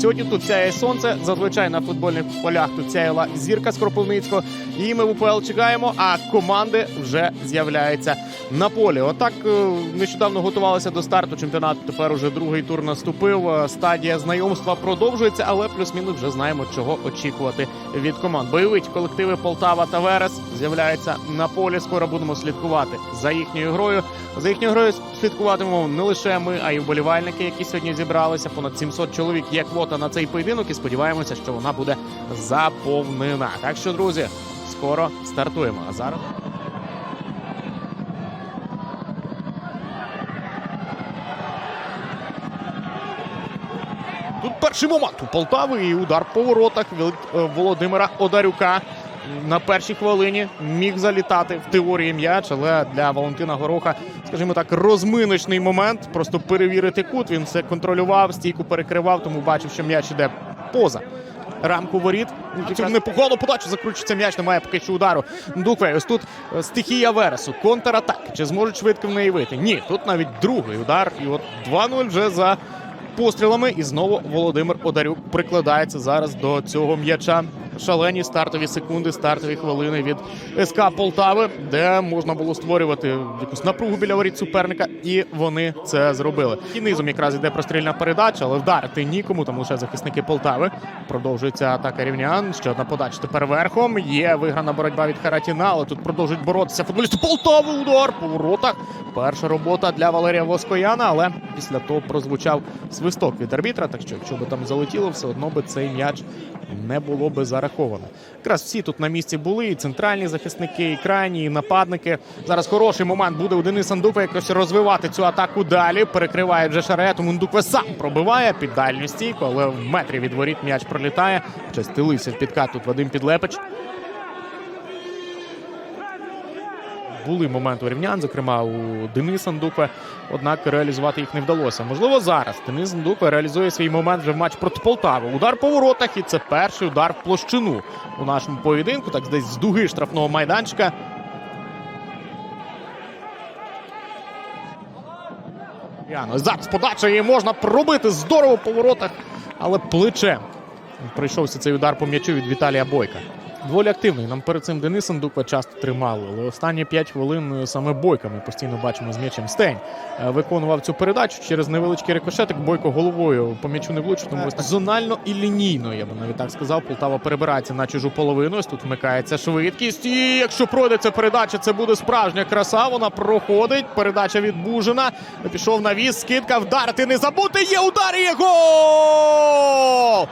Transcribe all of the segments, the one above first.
Сьогодні тут сяє сонце. Зазвичай на футбольних полях тут сяяла зірка з Кропивницького. І ми в УПЛ чекаємо, а команди вже з'являються на полі. Отак е, нещодавно готувалися до старту чемпіонату. Тепер уже другий тур наступив. Е, Стадія знайомства продовжується, але плюс-мінус вже знаємо, чого очікувати від команд. Бойовить колективи Полтава та Верес з'являються на полі. Скоро будемо слідкувати за їхньою грою. За їхньою грою слідкуватимемо не лише ми, а й вболівальники, які сьогодні зібралися. Понад 700 чоловік є квота на цей поєдинок, і сподіваємося, що вона буде заповнена. Так що, друзі, скоро стартуємо. А зараз. Тут перший момент у Полтави і удар по воротах е, Володимира Одарюка. На першій хвилині міг залітати в теорії м'яч, але для Валентина Гороха, скажімо так, розминочний момент. Просто перевірити кут. Він все контролював, стійку перекривав, тому бачив, що м'яч іде поза. Рамку воріт. Цю непогану подачу закручується м'яч, немає поки що удару. Дукве, ось тут е, стихія Вересу. Контратаки. Чи зможуть швидко в неї вийти? Ні, тут навіть другий удар. І от 2-0 вже за пострілами. І знову Володимир Одарюк прикладається зараз до цього м'яча. Шалені стартові секунди, стартові хвилини від СК Полтави, де можна було створювати якусь напругу біля воріт суперника, і вони це зробили. І низом якраз іде прострільна передача, але вдарити нікому, там лише захисники Полтави. Продовжується атака рівнян. Ще одна подача тепер верхом. Є виграна боротьба від Харатіна, але тут продовжують боротися футболісти Полтави. Удар по воротах. Перша робота для Валерія Воскояна, але після того прозвучав свисток від арбітра. Так що, якщо би там залетіло, все одно би цей м'яч не було би зараховано. Якраз всі тут на місці були, і центральні захисники, і крайні, і нападники. Зараз хороший момент буде у Дениса Ндуква якось розвивати цю атаку далі. Перекриває вже шарету. Мундукве Ндукве сам пробиває під дальню стійку, але в метрі від воріт м'яч пролітає. Частилися в підкат тут Вадим Підлепич. Були моменти рівнян, зокрема у Дениса Ндукве, однак реалізувати їх не вдалося. Можливо, зараз Денис Ндукве реалізує свій момент вже в матч проти Полтави. Удар по воротах, і це перший удар в площину у нашому поєдинку. Так десь з дуги штрафного майданчика. Яно, зараз подача її можна пробити здорово по воротах, але плечем прийшовся цей удар по м'ячу від Віталія Бойка. Доволі активний. Нам перед цим Денис Андуква часто тримали, але останні 5 хвилин е, саме Бойка ми постійно бачимо з м'ячем. Стень е, виконував цю передачу через невеличкий рикошетик. Бойко головою по м'ячу не влучив, тому ось зонально і лінійно, я би навіть так сказав. Полтава перебирається на чужу половину. Ось тут вмикається швидкість. І якщо пройде ця передача, це буде справжня краса. Вона проходить. Передача від Бужина. Пішов на віз, скидка, вдарити не забути. Є удар і гол!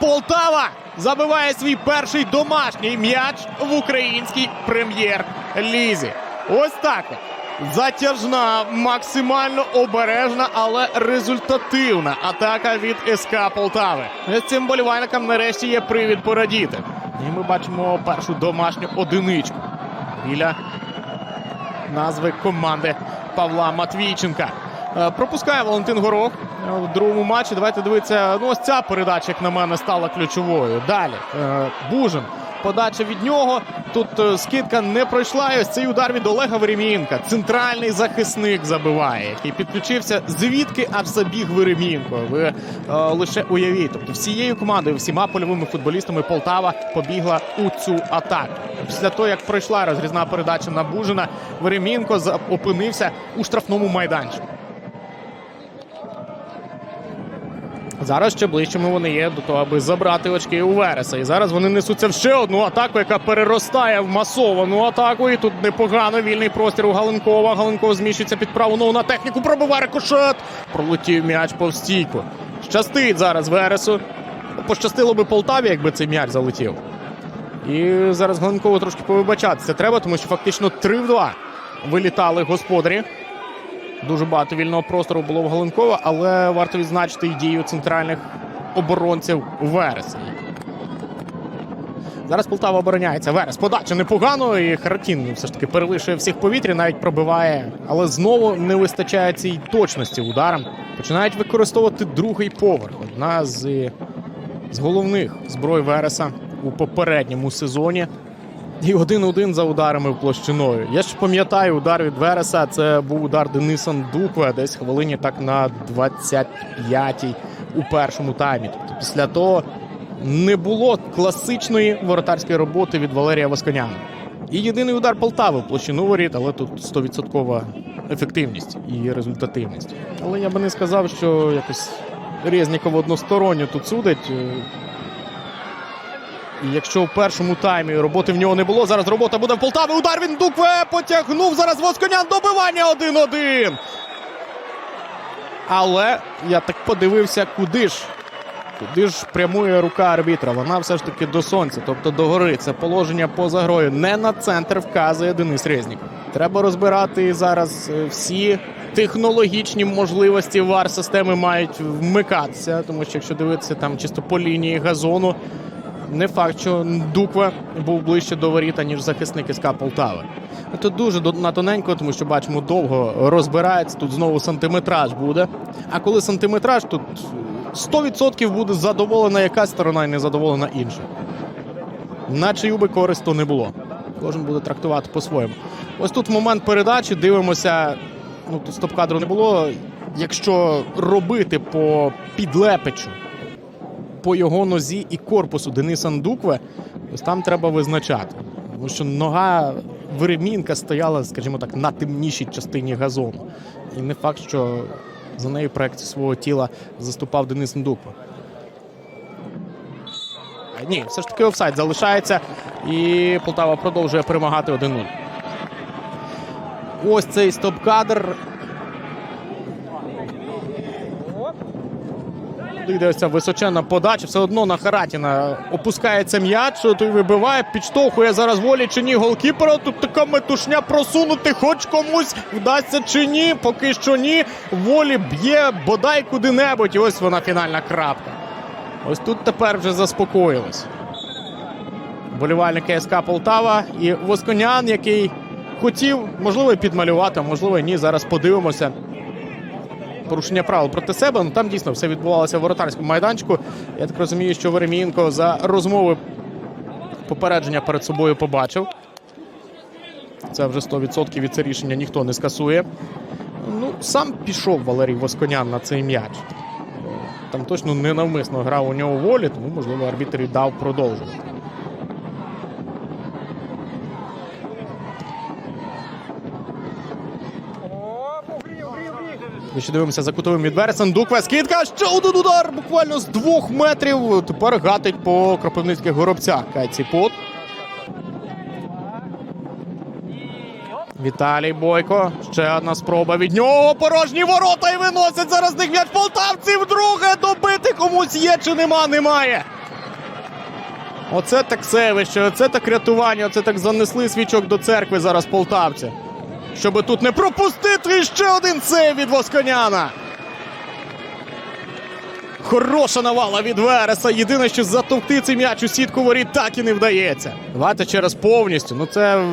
Полтава забиває свій перший домашній м'яч в українській прем'єр-лізі. Ось так. Затяжна, максимально обережна, але результативна атака від СК Полтави. Цим болівальникам нарешті є привід порадіти. І ми бачимо першу домашню одиничку біля назви команди Павла Матвійченка. Е, Пропускає Валентин Горох в другому матчі. Давайте дивитися. Ну, ось ця передача, як на мене, стала ключовою. Далі е, Бужин. Подача від нього. Тут е, скидка не пройшла. І ось цей удар від Олега Веремієнка. Центральний захисник забиває, який підключився звідки аж забіг Веремієнко. Ви е, лише уявіть. Тобто всією командою, всіма польовими футболістами Полтава побігла у цю атаку. Після того, як пройшла розрізна передача на Бужина, Веремієнко за- опинився у штрафному майданчику. Зараз ще ближчими вони є до того, аби забрати очки у Вереса. І зараз вони несуться в ще одну атаку, яка переростає в масовану атаку. І тут непогано вільний простір у Галенкова. Галенков зміщується під праву ногу на техніку. Пробиває рикошет. Пролетів м'яч повз стійку. Щастить зараз Вересу. Пощастило би Полтаві, якби цей м'яч залетів. І зараз Галенкову трошки повибачатися треба, тому що фактично 3 в 2 вилітали господарі. Дуже багато вільного простору було в Галенкова, але варто відзначити і дію центральних оборонців Вереса. Зараз Полтава обороняється. Верес подача непогано, і Харатін все ж таки перевищує всіх повітря, навіть пробиває, але знову не вистачає цій точності ударам. Починають використовувати другий поверх. Одна з, з головних зброй Вереса у попередньому сезоні. І один-один за ударами площиною. Я ж пам'ятаю удар від Вереса. Це був удар Дениса Дукве десь хвилині так на 25-й у першому таймі. Тобто Після того не було класичної воротарської роботи від Валерія Восконяна. І єдиний удар Полтави в площину воріт, але тут 100% ефективність і результативність. Але я би не сказав, що якось Резніков односторонньо тут судить. І якщо в першому таймі роботи в нього не було, зараз робота буде в Полтави. Удар він Дукве потягнув. Зараз Восконян добивання 1-1. Але я так подивився, куди ж. Куди ж прямує рука арбітра? Вона все ж таки до сонця, тобто до гори. Це положення поза грою. Не на центр вказує Денис Резніков. Треба розбирати зараз е, всі технологічні можливості вар системи мають вмикатися. Тому що якщо дивитися там чисто по лінії газону, не факт, що Дуква був ближче до воріта, ніж захисник СК Полтави. Тут дуже на тоненько, тому що бачимо, довго розбирається. Тут знову сантиметраж буде. А коли сантиметраж, тут 100% буде задоволена якась сторона і не задоволена інша. На чию би користь то не було. Кожен буде трактувати по-своєму. Ось тут момент передачі. Дивимося. Ну тут стоп-кадру не було. Якщо робити по підлепечу, по його нозі і корпусу Дениса Ндукве, ось там треба визначати. Тому що нога Веремінка стояла, скажімо так, на темнішій частині газону. І не факт, що за нею проекцію свого тіла заступав Денис Ндуква. Ні, все ж таки офсайд залишається. І Полтава продовжує перемагати 1-0. Ось цей стоп-кадр. Ця височенна подача. Все одно на Харатіна опускається м'яч, той вибиває, підштовхує зараз волі чи ні голкіпера. Тут така метушня просунути, хоч комусь вдасться чи ні. Поки що ні. Волі б'є бодай куди-небудь. І ось вона фінальна крапка. Ось тут тепер вже заспокоїлись. Болівальники СК Полтава і Восконян, який хотів, можливо, підмалювати, можливо, ні. Зараз подивимося порушення правил проти себе. Ну там дійсно все відбувалося в воротарському майданчику. Я так розумію, що Веремієнко за розмови попередження перед собою побачив. Це вже 100% від це рішення ніхто не скасує. Ну, сам пішов Валерій Восконян на цей м'яч. Там точно ненавмисно грав у нього волі, тому, можливо, арбітр і дав продовжувати. Ми ще дивимося за кутовим від Вересен. Дукве скидка. Ще один удар буквально з двох метрів. Тепер гатить по кропивницьких горобцях. Кайці пот. Віталій Бойко. Ще одна спроба від нього. Порожні ворота і виносять зараз них м'яч полтавці вдруге. Добити комусь є чи нема, немає. Оце так севище, оце так рятування, оце так занесли свічок до церкви зараз полтавці. Щоби тут не пропустити ще один сейв від Восконяна. Хороша навала від Вереса. Єдине, що затовкти цей м'яч у сітку воріт так і не вдається. Давайте через повністю. Ну це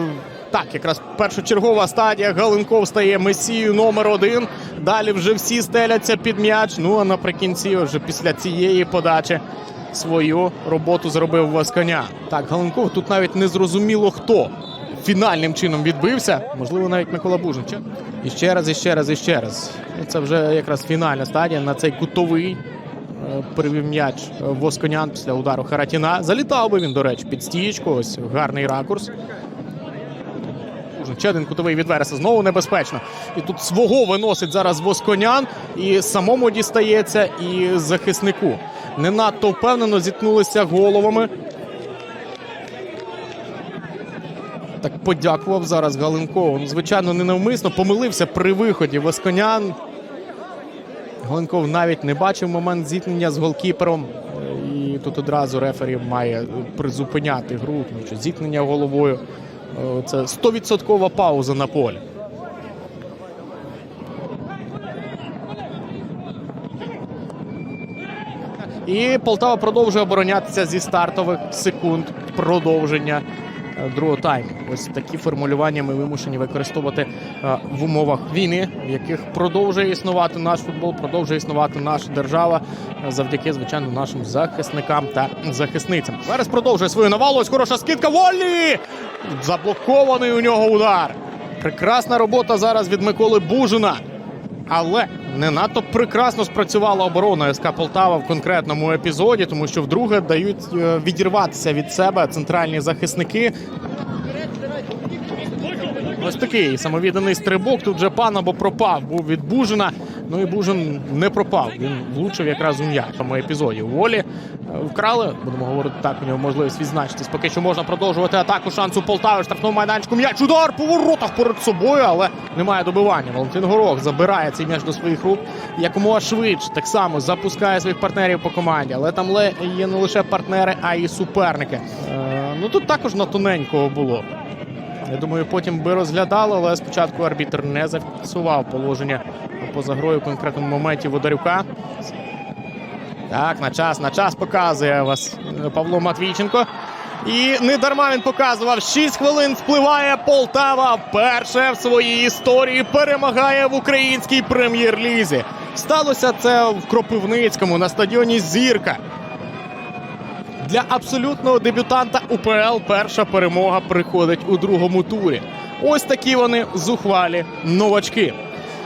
так, якраз першочергова стадія. Галенков стає месією номер один. Далі вже всі стеляться під м'яч. Ну а наприкінці, вже після цієї подачі, свою роботу зробив Восконян. Так, Галенков тут навіть не зрозуміло хто фінальним чином відбився. Можливо, навіть Микола Бужин. І ще раз, і ще раз, і ще раз. Це вже якраз фінальна стадія на цей кутовий. е, Привів м'яч е, Восконян після удару Харатіна. Залітав би він, до речі, під стієчку. Ось гарний ракурс. Ще один кутовий від Вереса. Знову небезпечно. І тут свого виносить зараз Восконян. І самому дістається, і захиснику. Не надто впевнено зіткнулися головами. Так подякував зараз Галенкову. Ну, звичайно, ненавмисно помилився при виході. Восконян. Галенков навіть не бачив момент зіткнення з голкіпером. І тут одразу рефері має призупиняти гру, тому що зіткнення головою. е, Це 100% пауза на полі. І Полтава продовжує оборонятися зі стартових секунд продовження е, другого тайму. Ось такі формулювання ми вимушені використовувати е, в умовах війни, в яких продовжує існувати наш футбол, продовжує існувати наша держава е, завдяки, звичайно, нашим захисникам та захисницям. Зараз продовжує свою навалу. Ось хороша скидка. Волі! Заблокований у нього удар. Прекрасна робота зараз від Миколи Бужина. Але не надто прекрасно спрацювала оборона СК Полтава в конкретному епізоді, тому що вдруге дають е, відірватися від себе центральні захисники. Ось такий самовідданий стрибок. Тут вже пан або пропав. Був від Бужина. Ну і Бужин не пропав. Він влучив якраз у м'яч в тому епізоді. Волі е, вкрали. Будемо говорити так. У нього можливість відзначитись. Поки що можна продовжувати атаку. Шансу Полтави. Штрафнув майданчику. М'яч удар по воротах перед собою, але немає добивання. Валентин Горох забирає цей м'яч до своїх рук якомога швидше. Так само запускає своїх партнерів по команді. Але там є не лише партнери, а й суперники. Е, ну тут також на тоненького було. Я думаю, потім би розглядали, але спочатку арбітр не зафіксував положення поза грою в конкретному моменті Водарюка. Так, на час, на час показує вас е, Павло Матвійченко. І не дарма він показував 6 хвилин. Впливає Полтава. Перше в своїй історії перемагає в українській прем'єр-лізі. Сталося це в Кропивницькому на стадіоні Зірка. Для абсолютного дебютанта УПЛ перша перемога приходить у другому турі. Ось такі вони зухвалі новачки.